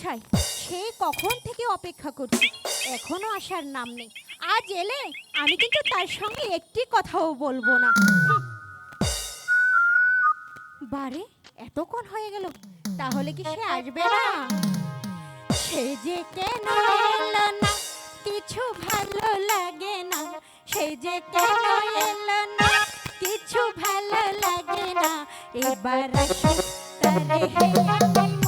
পৌঁছায় সে কখন থেকে অপেক্ষা করছি? এখনও আসার নাম নেই। আজ এলে আমি কিন্তু তার সঙ্গে একটি কথাও বলব না। বারে, এতক্ষণ হয়ে গেল। তাহলে কি সে আসবে না? সে যে কেন এলো না, কিছু ভালো লাগে না। সে যে কেন এলো না, কিছু ভালো লাগে না। এবার তারে হে।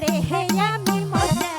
রে হে আমি মজা